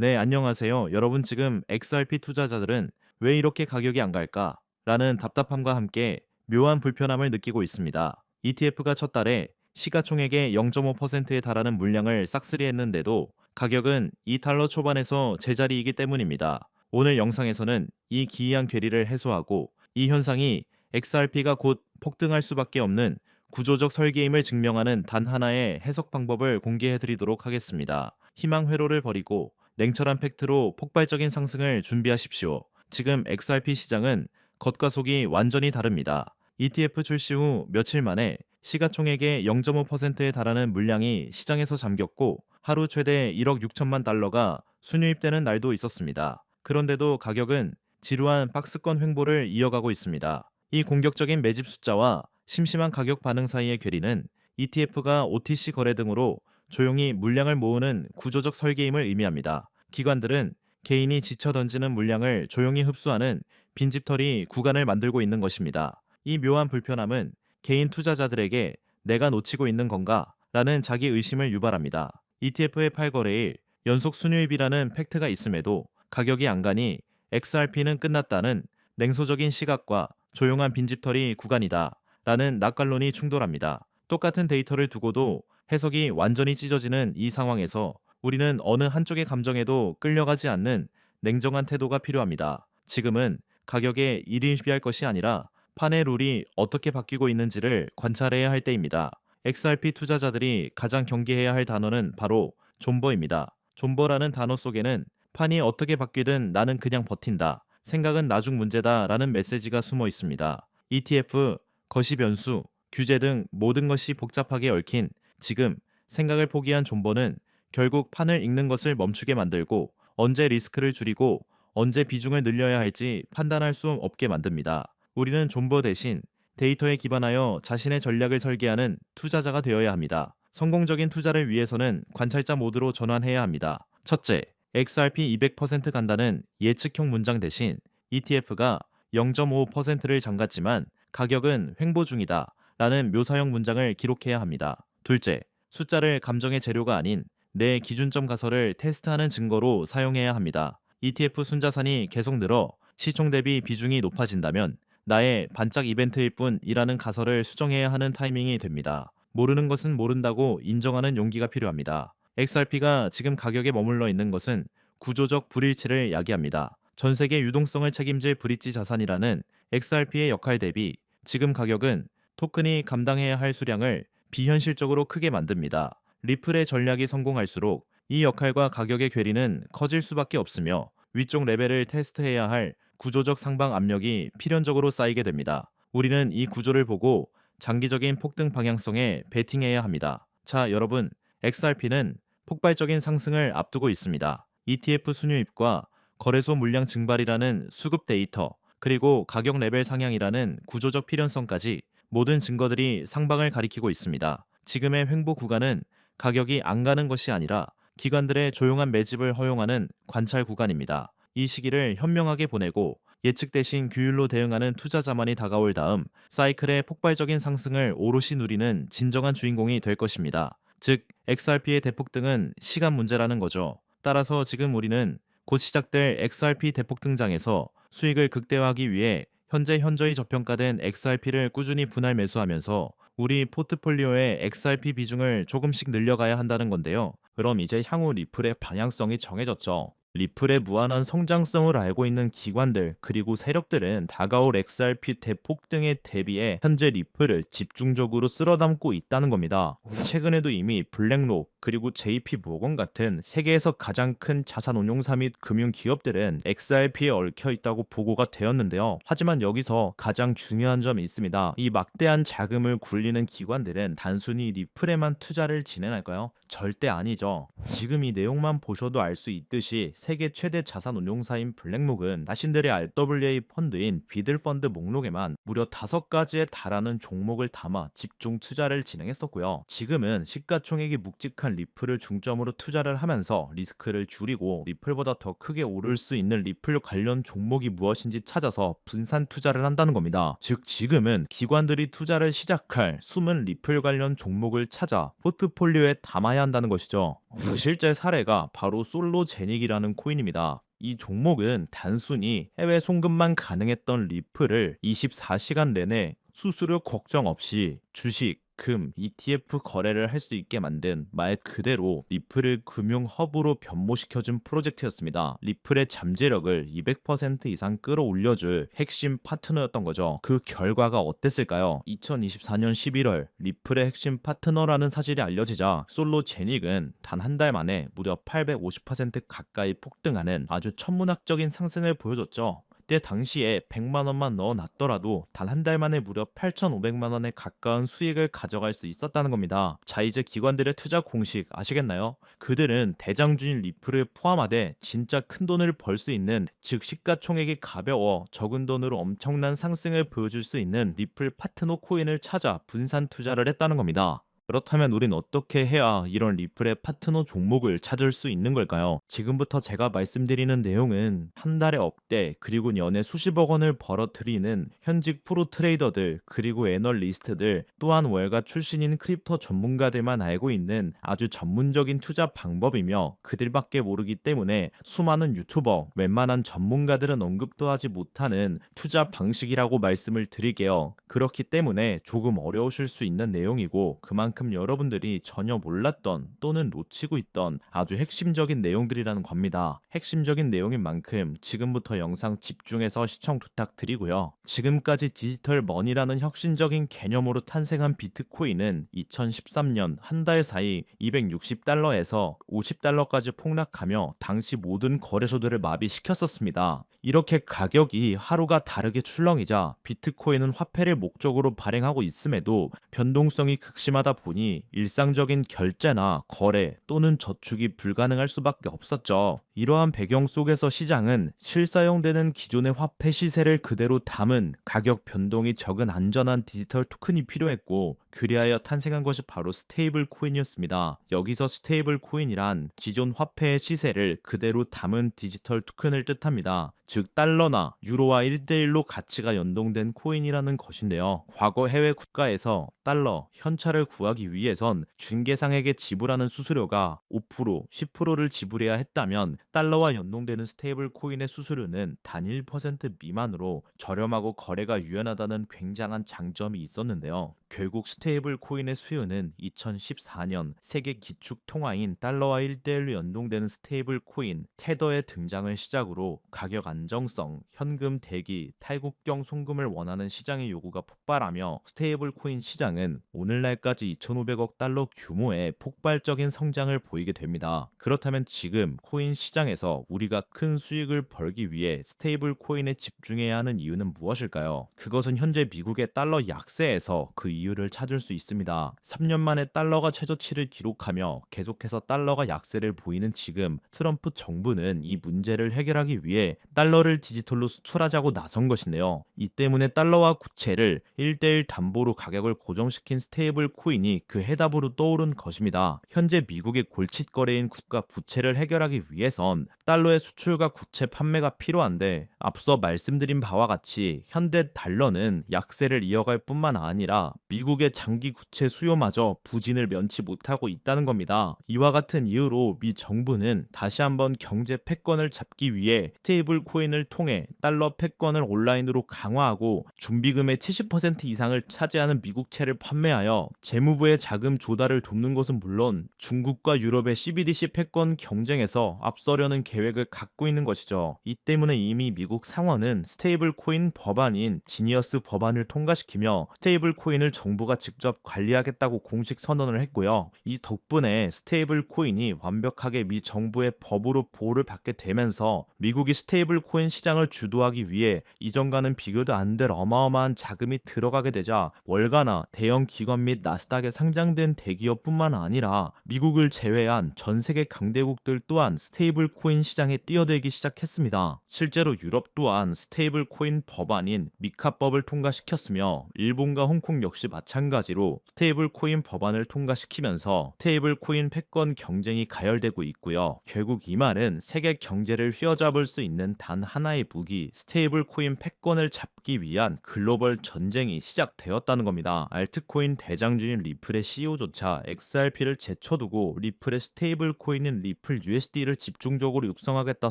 네, 안녕하세요. 여러분 지금 XRP 투자자들은 왜 이렇게 가격이 안 갈까? 라는 답답함과 함께 묘한 불편함을 느끼고 있습니다. ETF가 첫 달에 시가총액의 0.5%에 달하는 물량을 싹쓸이했는데도 가격은 2달러 초반에서 제자리이기 때문입니다. 오늘 영상에서는 이 기이한 괴리를 해소하고 이 현상이 XRP가 곧 폭등할 수밖에 없는 구조적 설계임을 증명하는 단 하나의 해석 방법을 공개해 드리도록 하겠습니다. 희망 회로를 버리고 냉철한 팩트로 폭발적인 상승을 준비하십시오. 지금 XRP 시장은 겉과 속이 완전히 다릅니다. ETF 출시 후 며칠 만에 시가총액의 0.5%에 달하는 물량이 시장에서 잠겼고 하루 최대 1억 6천만 달러가 순유입되는 날도 있었습니다. 그런데도 가격은 지루한 박스권 횡보를 이어가고 있습니다. 이 공격적인 매집 숫자와 심심한 가격 반응 사이의 괴리는 ETF가 OTC 거래 등으로 조용히 물량을 모으는 구조적 설계임을 의미합니다. 기관들은 개인이 지쳐 던지는 물량을 조용히 흡수하는 빈집털이 구간을 만들고 있는 것입니다. 이 묘한 불편함은 개인 투자자들에게 내가 놓치고 있는 건가? 라는 자기 의심을 유발합니다. ETF의 8거래일 연속 순유입이라는 팩트가 있음에도 가격이 안 가니 XRP는 끝났다는 냉소적인 시각과 조용한 빈집털이 구간이다. 라는 낙관론이 충돌합니다. 똑같은 데이터를 두고도 해석이 완전히 찢어지는 이 상황에서 우리는 어느 한쪽의 감정에도 끌려가지 않는 냉정한 태도가 필요합니다. 지금은 가격에 일인시비할 것이 아니라 판의 룰이 어떻게 바뀌고 있는지를 관찰해야 할 때입니다. XRP 투자자들이 가장 경계해야 할 단어는 바로 존버입니다. 존버라는 단어 속에는 판이 어떻게 바뀌든 나는 그냥 버틴다. 생각은 나중 문제다 라는 메시지가 숨어 있습니다. ETF, 거시 변수, 규제 등 모든 것이 복잡하게 얽힌 지금 생각을 포기한 존버는 결국 판을 읽는 것을 멈추게 만들고 언제 리스크를 줄이고 언제 비중을 늘려야 할지 판단할 수 없게 만듭니다. 우리는 존버 대신 데이터에 기반하여 자신의 전략을 설계하는 투자자가 되어야 합니다. 성공적인 투자를 위해서는 관찰자 모드로 전환해야 합니다. 첫째, XRP 200% 간다는 예측형 문장 대신 ETF가 0.5%를 잠갔지만 가격은 횡보 중이다 라는 묘사형 문장을 기록해야 합니다. 둘째, 숫자를 감정의 재료가 아닌 내 기준점 가설을 테스트하는 증거로 사용해야 합니다. ETF 순자산이 계속 늘어 시총 대비 비중이 높아진다면 나의 반짝 이벤트일 뿐이라는 가설을 수정해야 하는 타이밍이 됩니다. 모르는 것은 모른다고 인정하는 용기가 필요합니다. XRP가 지금 가격에 머물러 있는 것은 구조적 불일치를 야기합니다. 전 세계 유동성을 책임질 브릿지 자산이라는 XRP의 역할 대비 지금 가격은 토큰이 감당해야 할 수량을 비현실적으로 크게 만듭니다. 리플의 전략이 성공할수록 이 역할과 가격의 괴리는 커질 수밖에 없으며 위쪽 레벨을 테스트해야 할 구조적 상방 압력이 필연적으로 쌓이게 됩니다. 우리는 이 구조를 보고 장기적인 폭등 방향성에 베팅해야 합니다. 자, 여러분, XRP는 폭발적인 상승을 앞두고 있습니다. ETF 순유입과 거래소 물량 증발이라는 수급 데이터, 그리고 가격 레벨 상향이라는 구조적 필연성까지 모든 증거들이 상방을 가리키고 있습니다. 지금의 횡보 구간은 가격이 안 가는 것이 아니라 기관들의 조용한 매집을 허용하는 관찰 구간입니다. 이 시기를 현명하게 보내고 예측 대신 규율로 대응하는 투자자만이 다가올 다음 사이클의 폭발적인 상승을 오롯이 누리는 진정한 주인공이 될 것입니다. 즉, XRP의 대폭등은 시간 문제라는 거죠. 따라서 지금 우리는 곧 시작될 XRP 대폭 등장에서 수익을 극대화하기 위해 현재 현저히 저평가된 XRP를 꾸준히 분할 매수하면서 우리 포트폴리오의 XRP 비중을 조금씩 늘려가야 한다는 건데요. 그럼 이제 향후 리플의 방향성이 정해졌죠. 리플의 무한한 성장성을 알고 있는 기관들 그리고 세력들은 다가올 XRP 대폭 등에 대비해 현재 리플을 집중적으로 쓸어담고 있다는 겁니다. 최근에도 이미 블랙록 그리고 JP 모건 같은 세계에서 가장 큰 자산 운용사 및 금융 기업들은 XRP에 얽혀 있다고 보고가 되었는데요. 하지만 여기서 가장 중요한 점이 있습니다. 이 막대한 자금을 굴리는 기관들은 단순히 리플에만 투자를 진행할까요? 절대 아니죠. 지금 이 내용만 보셔도 알 수 있듯이 세계 최대 자산 운용사인 블랙록은 자신들의 RWA 펀드인 비들 펀드 목록에만 무려 다섯 가지에 달하는 종목을 담아 집중 투자를 진행했었고요. 지금은 시가총액이 묵직한 리플을 중점으로 투자를 하면서 리스크를 줄이고 리플보다 더 크게 오를 수 있는 리플 관련 종목이 무엇인지 찾아서 분산 투자를 한다는 겁니다. 즉 지금은 기관들이 투자를 시작할 숨은 리플 관련 종목을 찾아 포트폴리오에 담아야 한다는 것이죠. 그 실제 사례가 바로 솔로 제닉이라는 코인입니다. 이 종목은 단순히 해외 송금만 가능했던 리플을 24시간 내내 수수료 걱정 없이 주식, 금, ETF 거래를 할 수 있게 만든 말 그대로 리플을 금융 허브로 변모시켜준 프로젝트였습니다. 리플의 잠재력을 200% 이상 끌어올려줄 핵심 파트너였던 거죠. 그 결과가 어땠을까요? 2024년 11월 리플의 핵심 파트너라는 사실이 알려지자 솔로 제닉은 단 한 달 만에 무려 850% 가까이 폭등하는 아주 천문학적인 상승을 보여줬죠. 이때 당시에 100만 원만 넣어 놨더라도 단 한 달 만에 무려 8,500만 원에 가까운 수익을 가져갈 수 있었다는 겁니다. 자 이제 기관들의 투자 공식 아시겠나요? 그들은 대장주인 리플을 포함하되 진짜 큰 돈을 벌 수 있는 즉 시가총액이 가벼워 적은 돈으로 엄청난 상승을 보여줄 수 있는 리플 파트너 코인을 찾아 분산 투자를 했다는 겁니다. 그렇다면 우린 어떻게 해야 이런 리플의 파트너 종목을 찾을 수 있는 걸까요? 지금부터 제가 말씀드리는 내용은 한 달에 억대 그리고 연에 수십억 원을 벌어들이는 현직 프로 트레이더들 그리고 애널리스트들 또한 월가 출신인 크립토 전문가들만 알고 있는 아주 전문적인 투자 방법이며 그들밖에 모르기 때문에 수많은 유튜버 웬만한 전문가들은 언급도 하지 못하는 투자 방식이라고 말씀을 드릴게요. 그렇기 때문에 조금 어려우실 수 있는 내용이고 그만큼 여러분들이 전혀 몰랐던 또는 놓치고 있던 아주 핵심적인 내용들이라는 겁니다. 핵심적인 내용인 만큼 지금부터 영상 집중해서 시청 부탁드리고요. 지금까지 디지털 머니라는 혁신적인 개념으로 탄생한 비트코인은 2013년 한 달 사이 260달러에서 50달러까지 폭락하며 당시 모든 거래소들을 마비시켰었습니다. 이렇게 가격이 하루가 다르게 출렁이자 비트코인은 화폐를 목적으로 발행하고 있음에도 변동성이 극심하다 보니 일상적인 결제나 거래 또는 저축이 불가능할 수밖에 없었죠. 이러한 배경 속에서 시장은 실사용되는 기존의 화폐 시세를 그대로 담은 가격 변동이 적은 안전한 디지털 토큰이 필요했고 그리하여 탄생한 것이 바로 스테이블 코인이었습니다. 여기서 스테이블 코인이란 기존 화폐의 시세를 그대로 담은 디지털 토큰을 뜻합니다. 즉 달러나 유로와 1대1로 가치가 연동된 코인이라는 것인데요. 과거 해외 국가에서 달러, 현찰을 구하기 위해선 중개상에게 지불하는 수수료가 5%, 10%를 지불해야 했다면 달러와 연동되는 스테이블 코인의 수수료는 단 1% 미만으로 저렴하고 거래가 유연하다는 굉장한 장점이 있었는데요. 결국 스테이블 코인의 수요는 2014년 세계 기축 통화인 달러와 1대1로 연동되는 스테이블 코인 테더의 등장을 시작으로 가격 안정성, 현금 대기, 탈국경 송금을 원하는 시장의 요구가 폭발하며 스테이블 코인 시장은 오늘날까지 2,500억 달러 규모의 폭발적인 성장을 보이게 됩니다. 그렇다면 지금 코인 시장 에서 우리가 큰 수익을 벌기 위해 스테이블 코인에 집중해야 하는 이유는 무엇일까요? 그것은 현재 미국의 달러 약세에서 그 이유를 찾을 수 있습니다. 3년 만에 달러가 최저치를 기록하며 계속해서 달러가 약세를 보이는 지금 트럼프 정부는 이 문제를 해결하기 위해 달러를 디지털로 수출하자고 나선 것인데요. 이 때문에 달러와 구체를 1대1 담보로 가격을 고정시킨 스테이블 코인이 그 해답으로 떠오른 것입니다. 현재 미국의 골칫거래인 국가 부채를 해결하기 위해 선 달러의 수출과 구체 판매가 필요한데 앞서 말씀드린 바와 같이 현대 달러는 약세를 이어갈 뿐만 아니라 미국의 장기 구체 수요마저 부진을 면치 못하고 있다는 겁니다. 이와 같은 이유로 미 정부는 다시 한번 경제 패권을 잡기 위해 스테이블 코인을 통해 달러 패권을 온라인으로 강화하고 준비금의 70% 이상을 차지하는 미국채를 판매하여 재무부의 자금 조달을 돕는 것은 물론 중국과 유럽의 CBDC 패권 경쟁에서 앞서 려는 계획을 갖고 있는 것이죠. 이 때문에 이미 미국 상원은 스테이블 코인 법안인 지니어스 법안을 통과시키며 스테이블 코인을 정부가 직접 관리하겠다고 공식 선언을 했고요. 이 덕분에 스테이블 코인이 완벽하게 미 정부의 법으로 보호를 받게 되면서 미국이 스테이블 코인 시장을 주도하기 위해 이전과는 비교도 안 될 어마어마한 자금이 들어가게 되자 월가나 대형 기관 및 나스닥에 상장된 대기업뿐만 아니라 미국을 제외한 전 세계 강대국들 또한 스테이블 스테이블 코인 시장에 뛰어들기 시작했습니다. 실제로 유럽 또한 스테이블 코인 법안인 미카법을 통과시켰으며 일본과 홍콩 역시 마찬가지로 스테이블 코인 법안을 통과시키면서 스테이블 코인 패권 경쟁이 가열되고 있고요. 결국 이 말은 세계 경제를 휘어잡을 수 있는 단 하나의 무기 스테이블 코인 패권을 잡기 위한 글로벌 전쟁이 시작되었다는 겁니다. 알트코인 대장주인 리플의 CEO조차 XRP를 제쳐두고 리플의 스테이블 코인인 리플 USD를 집중 적으로 육성하겠다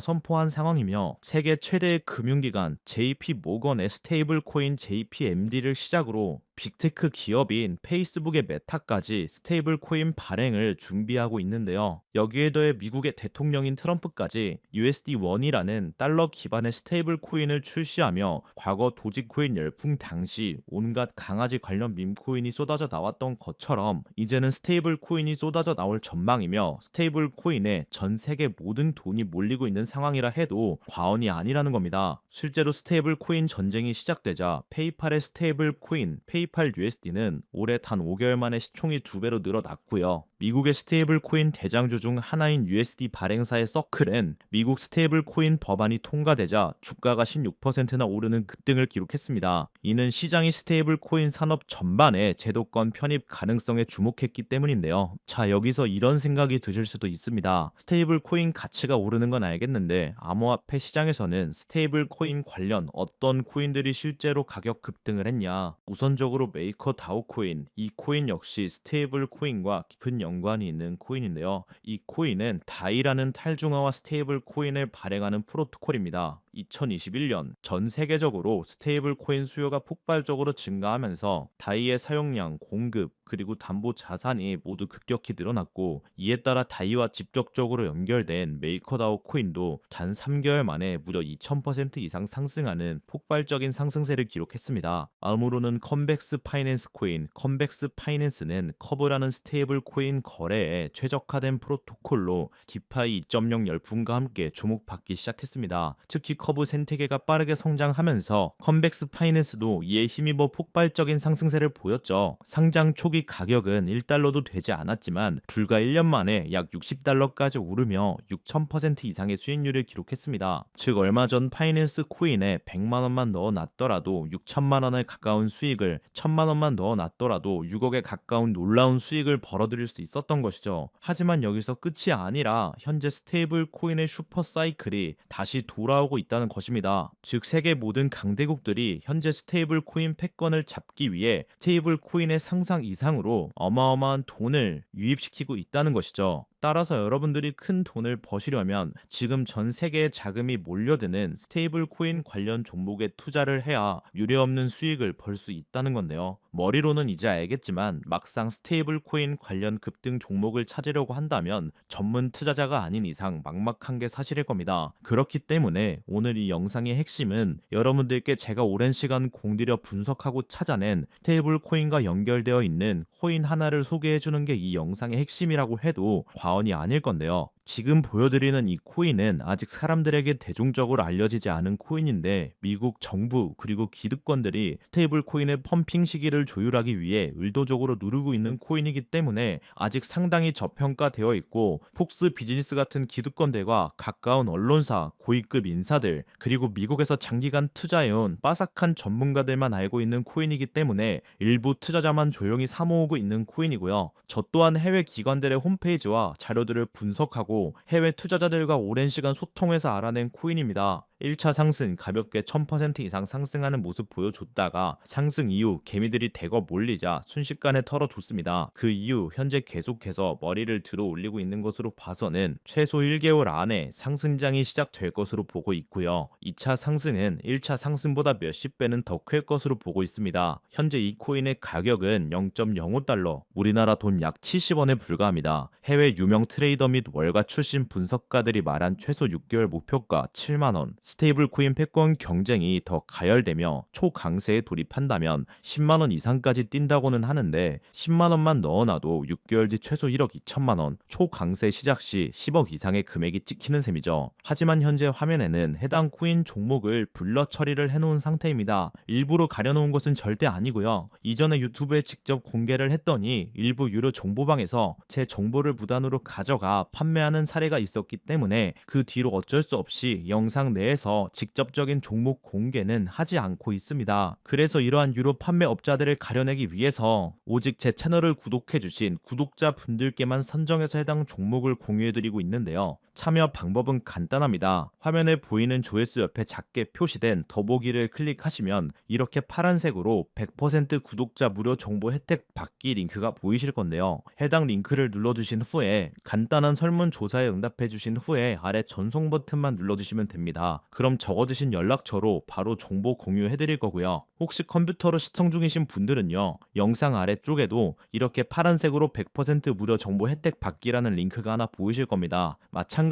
선포한 상황이며 세계 최대의 금융기관 JP 모건의 스테이블 코인 JPMD를 시작으로 빅테크 기업인 페이스북의 메타까지 스테이블 코인 발행을 준비하고 있는데요. 여기에 더해 미국의 대통령인 트럼프까지 USD1이라는 달러 기반의 스테이블 코인을 출시하며 과거 도지코인 열풍 당시 온갖 강아지 관련 밈코인이 쏟아져 나왔던 것처럼 이제는 스테이블 코인이 쏟아져 나올 전망이며 스테이블 코인에 전 세계 모든 돈이 몰리고 있는 상황이라 해도 과언이 아니라는 겁니다. 실제로 스테이블 코인 전쟁이 시작되자 페이팔의 스테이블 코인 페이 팔 USD는 올해 단 5개월 만에 시총이 두 배로 늘어났고요. 미국의 스테이블 코인 대장주 중 하나인 USD 발행사의 서클은 미국 스테이블 코인 법안이 통과되자 주가가 16%나 오르는 급등을 기록했습니다. 이는 시장이 스테이블 코인 산업 전반에 제도권 편입 가능성에 주목했기 때문인데요. 자, 여기서 이런 생각이 드실 수도 있습니다. 스테이블 코인 가치가 오르는 건 알겠는데 암호화폐 시장에서는 스테이블 코인 관련 어떤 코인들이 실제로 가격 급등을 했냐? 우선적으로 메이커 다오 코인, 이 코인 역시 스테이블 코인과 깊은 연 관이 있는 코인인데요. 이 코인은 다이라는 탈중앙화 스테이블 코인을 발행하는 프로토콜입니다. 2021년 전 세계적으로 스테이블 코인 수요가 폭발적으로 증가하면서 다이의 사용량, 공급, 그리고 담보 자산이 모두 급격히 늘어났고 이에 따라 다이와 직접적으로 연결된 메이커다오 코인도 단 3개월 만에 무려 2000% 이상 상승하는 폭발적인 상승세를 기록했습니다. 다음으로는 컴백스 파이낸스 코인, 컴백스 파이낸스는 커브라는 스테이블 코인 거래에 최적화된 프로토콜로 디파이 2.0 열풍과 함께 주목받기 시작했습니다. 특히 커브 생태계가 빠르게 성장하면서 컴백스 파이낸스도 이에 힘입어 폭발적인 상승세를 보였죠. 상장 초기 가격은 1달러도 되지 않았지만 불과 1년 만에 약 60달러까지 오르며 6000% 이상의 수익률을 기록했습니다. 즉 얼마 전 파이낸스 코인에 100만 원만 넣어놨더라도 6천만 원에 가까운 수익을 1000만 원만 넣어놨더라도 6억에 가까운 놀라운 수익을 벌어들일 수 있었던 것이죠. 하지만 여기서 끝이 아니라 현재 스테이블 코인의 슈퍼 사이클이 다시 돌아오고 있다 는 것입니다. 즉 세계 모든 강대국들이 현재 스테이블 코인 패권을 잡기 위해 스테이블 코인의 상상 이상으로 어마어마한 돈을 유입시키고 있다는 것이죠. 따라서 여러분들이 큰 돈을 버시려면 지금 전 세계에 자금이 몰려드는 스테이블 코인 관련 종목에 투자를 해야 유례 없는 수익을 벌 수 있다는 건데요. 머리로는 이제 알겠지만 막상 스테이블 코인 관련 급등 종목을 찾으려고 한다면 전문 투자자가 아닌 이상 막막한 게 사실일 겁니다. 그렇기 때문에 오늘 이 영상의 핵심은 여러분들께 제가 오랜 시간 공들여 분석하고 찾아낸 스테이블 코인과 연결되어 있는 코인 하나를 소개해 주는 게 이 영상의 핵심이라고 해도 과 언이 아닐 건데요. 지금 보여드리는 이 코인은 아직 사람들에게 대중적으로 알려지지 않은 코인인데 미국 정부 그리고 기득권들이 스테이블 코인의 펌핑 시기를 조율하기 위해 의도적으로 누르고 있는 코인이기 때문에 아직 상당히 저평가되어 있고 폭스 비즈니스 같은 기득권들과 가까운 언론사, 고위급 인사들 그리고 미국에서 장기간 투자해온 빠삭한 전문가들만 알고 있는 코인이기 때문에 일부 투자자만 조용히 사모으고 있는 코인이고요. 저 또한 해외 기관들의 홈페이지와 자료들을 분석하고 해외 투자자들과 오랜 시간 소통해서 알아낸 코인입니다. 1차 상승 가볍게 1000% 이상 상승하는 모습 보여줬다가 상승 이후 개미들이 대거 몰리자 순식간에 털어줬습니다. 그 이후 현재 계속해서 머리를 들어 올리고 있는 것으로 봐서는 최소 1개월 안에 상승장이 시작될 것으로 보고 있고요. 2차 상승은 1차 상승보다 몇십 배는 더 클 것으로 보고 있습니다. 현재 이 코인의 가격은 0.05달러, 우리나라 돈 약 70원에 불과합니다. 해외 유명 트레이더 및 월가 출신 분석가들이 말한 최소 6개월 목표가 7만 원, 스테이블 코인 패권 경쟁이 더 가열되며 초강세에 돌입한다면 10만 원 이상까지 뛴다고는 하는데 10만 원만 넣어놔도 6개월 뒤 최소 1억 2천만 원, 초강세 시작 시 10억 이상의 금액이 찍히는 셈이죠. 하지만 현재 화면에는 해당 코인 종목을 블러 처리를 해놓은 상태입니다. 일부러 가려놓은 것은 절대 아니고요. 이전에 유튜브에 직접 공개를 했더니 일부 유료 정보방에서 제 정보를 무단으로 가져가 판매한 하는 사례가 있었기 때문에 그 뒤로 어쩔 수 없이 영상 내에서 직접적인 종목 공개는 하지 않고 있습니다. 그래서 이러한 유료 판매업자들을 가려내기 위해서 오직 제 채널을 구독해주신 구독자분들께만 선정해서 해당 종목을 공유해드리고 있는데요. 참여 방법은 간단합니다. 화면에 보이는 조회수 옆에 작게 표시된 더보기를 클릭하시면 이렇게 파란색으로 100% 구독자 무료 정보 혜택 받기 링크가 보이실 건데요. 해당 링크를 눌러주신 후에 간단한 설문조사에 응답해주신 후에 아래 전송 버튼만 눌러주시면 됩니다. 그럼 적어주신 연락처로 바로 정보 공유해드릴 거고요. 혹시 컴퓨터로 시청 중이신 분들은요. 영상 아래쪽에도 이렇게 파란색으로 100% 무료 정보 혜택 받기라는 링크가 하나 보이실 겁니다. 마찬가지로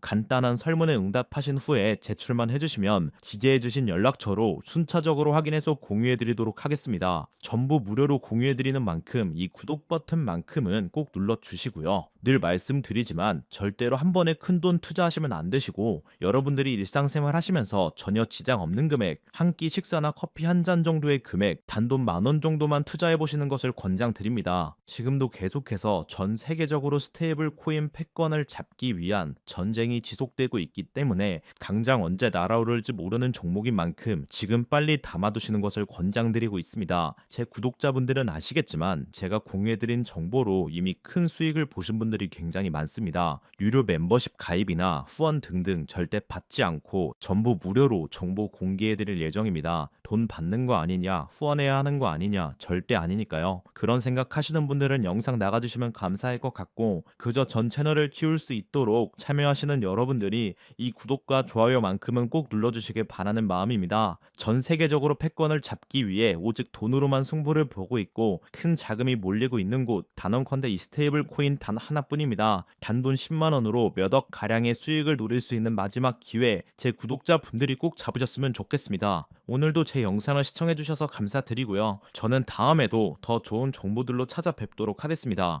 간단한 설문에 응답하신 후에 제출만 해주시면 지재해주신 연락처로 순차적으로 확인해서 공유해드리도록 하겠습니다. 전부 무료로 공유해드리는 만큼 이 구독 버튼만큼은 꼭 눌러주시고요. 늘 말씀드리지만 절대로 한 번에 큰 돈 투자하시면 안 되시고 여러분들이 일상생활 하시면서 전혀 지장 없는 금액, 한 끼 식사나 커피 한 잔 정도의 금액, 단돈 만 원 정도만 투자해 보시는 것을 권장드립니다. 지금도 계속해서 전 세계적으로 스테이블 코인 패권을 잡기 위한 전쟁이 지속되고 있기 때문에 당장 언제 날아오를지 모르는 종목인 만큼 지금 빨리 담아두시는 것을 권장드리고 있습니다. 제 구독자분들은 아시겠지만 제가 공유해드린 정보로 이미 큰 수익을 보신 분들이 굉장히 많습니다. 유료 멤버십 가입이나 후원 등등 절대 받지 않고 전부 무료로 정보 공개해드릴 예정입니다. 돈 받는 거 아니냐, 후원해야 하는 거 아니냐, 절대 아니니까요. 그런 생각하시는 분들은 영상 나가주시면 감사할 것 같고, 그저 전 채널을 키울 수 있도록 참여하시는 여러분들이 이 구독과 좋아요만큼은 꼭 눌러주시길 바라는 마음입니다. 전 세계적으로 패권을 잡기 위해 오직 돈으로만 승부를 보고 있고, 큰 자금이 몰리고 있는 곳, 단언컨대 이 스테이블 코인 단 하나뿐입니다. 단돈 10만 원으로 몇 억 가량의 수익을 노릴 수 있는 마지막 기회, 제 구독자 분들이 꼭 잡으셨으면 좋겠습니다. 오늘도 제 영상을 시청해주셔서 감사드리고요. 저는 다음에도 더 좋은 정보들로 찾아뵙도록 하겠습니다.